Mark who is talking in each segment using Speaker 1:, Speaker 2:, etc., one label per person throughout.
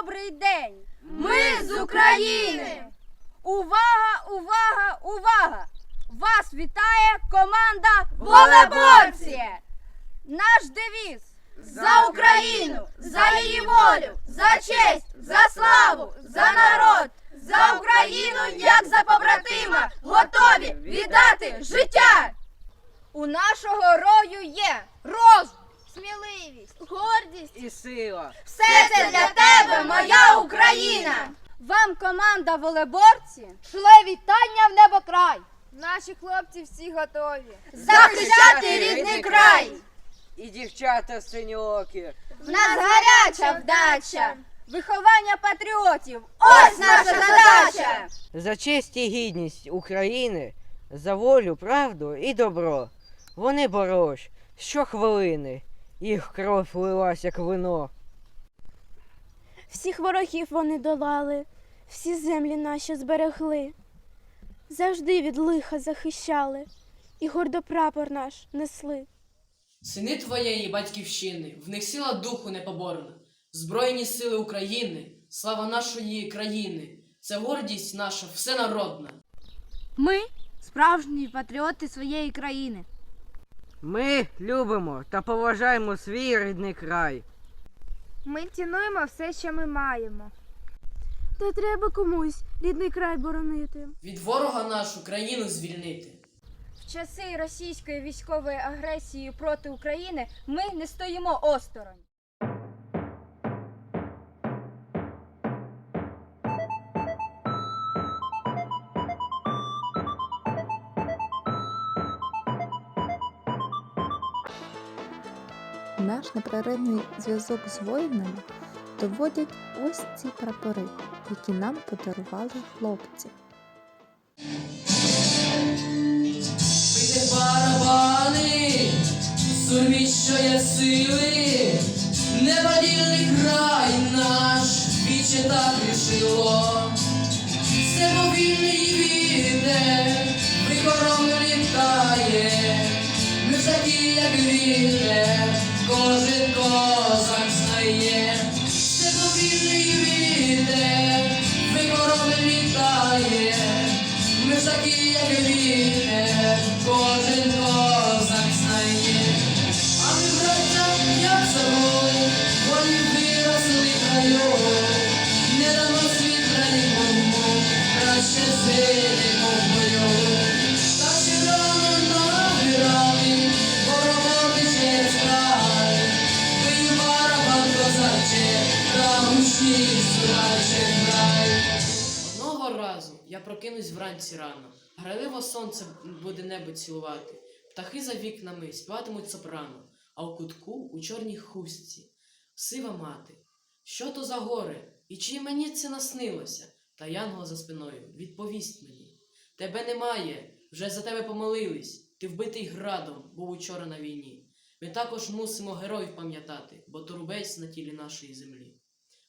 Speaker 1: добрий день!
Speaker 2: Ми з України!
Speaker 1: Увага, увага, увага! Вас вітає команда
Speaker 2: Волеборці!
Speaker 1: Наш девіз
Speaker 2: За Україну, за її волю, за честь, за славу, за народ, за Україну, як за побратима, готові віддати життя.
Speaker 1: у нашого рою є розум,
Speaker 2: Сміливість, гордість.
Speaker 3: і сила.
Speaker 2: Все це для тебе, моя Україна.
Speaker 1: Вам команда волеборці
Speaker 2: Шле вітання в небокрай. Наші хлопці всі готові. Захищати рідний край.
Speaker 3: І дівчата синьокі.
Speaker 2: В нас гаряча вдача.
Speaker 1: виховання патріотів.
Speaker 2: Ось наша задача.
Speaker 3: За честь і гідність України, за волю, правду і добро. Вони боролись щохвилини, їх кров лилась, як вино.
Speaker 4: Всіх ворогів вони долали, всі землі наші зберегли, завжди від лиха захищали і гордо прапор наш несли.
Speaker 5: Сини твоєї батьківщини, в них сила духу непоборна, Збройні сили України, слава нашої країни, це гордість наша всенародна.
Speaker 1: Ми справжні патріоти своєї країни.
Speaker 3: Ми любимо та поважаємо свій рідний край.
Speaker 2: Ми цінуємо все, що ми маємо.
Speaker 4: Та треба комусь рідний край боронити.
Speaker 5: Від ворога нашу країну звільнити.
Speaker 1: В часи російської військової агресії проти України ми не стоїмо осторонь.
Speaker 6: Наш непреривний зв'язок з воїнами доводять ось ці прапори, які нам подарували хлопці.
Speaker 5: Бийте барабани, суміщує сили, неподільний край наш віче так рішило. Все повільний вітер, прикором літає, ми такі, як вітер, Zinko, Zinko. Одного разу я прокинусь вранці рано, грайливо сонце буде небо цілувати, птахи за вікнами співатимуть сопрано, а у кутку у чорній хустці сива мати. Що то за горе? І чи мені це наснилося? Та янгол за спиною відповість мені. Тебе немає, вже за тебе помолились. Ти вбитий градом, був учора на війні. Ми також мусимо героїв пам'ятати, бо то рубець на тілі нашої землі.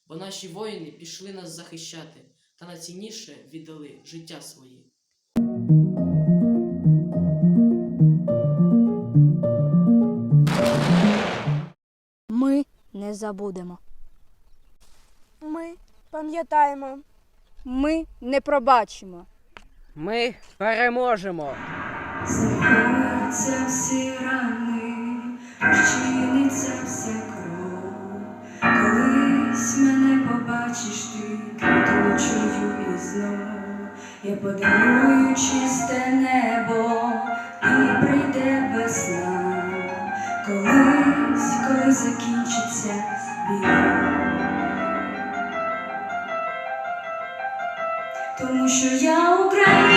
Speaker 5: Бо наші воїни пішли нас захищати, та найцінніше віддали життя свої.
Speaker 1: Ми не забудемо.
Speaker 4: Ми пам'ятаємо.
Speaker 1: Ми не пробачимо.
Speaker 3: Ми переможемо.
Speaker 7: Загояться всі рани, розчиниться вся кров. Колись мене побачиш ти квітучою і знов. Я подарую чисте небо і прийде весна. Колись, коли закінчиться війна. Тому що я Україна,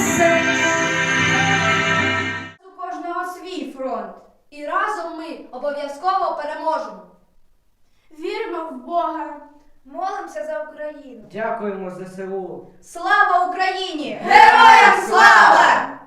Speaker 7: несеш.
Speaker 2: У кожного свій фронт. І разом ми обов'язково переможемо.
Speaker 4: Віримо в Бога.
Speaker 2: Молимося за Україну.
Speaker 3: Дякуємо ЗСУ.
Speaker 2: Слава Україні! Героям слава!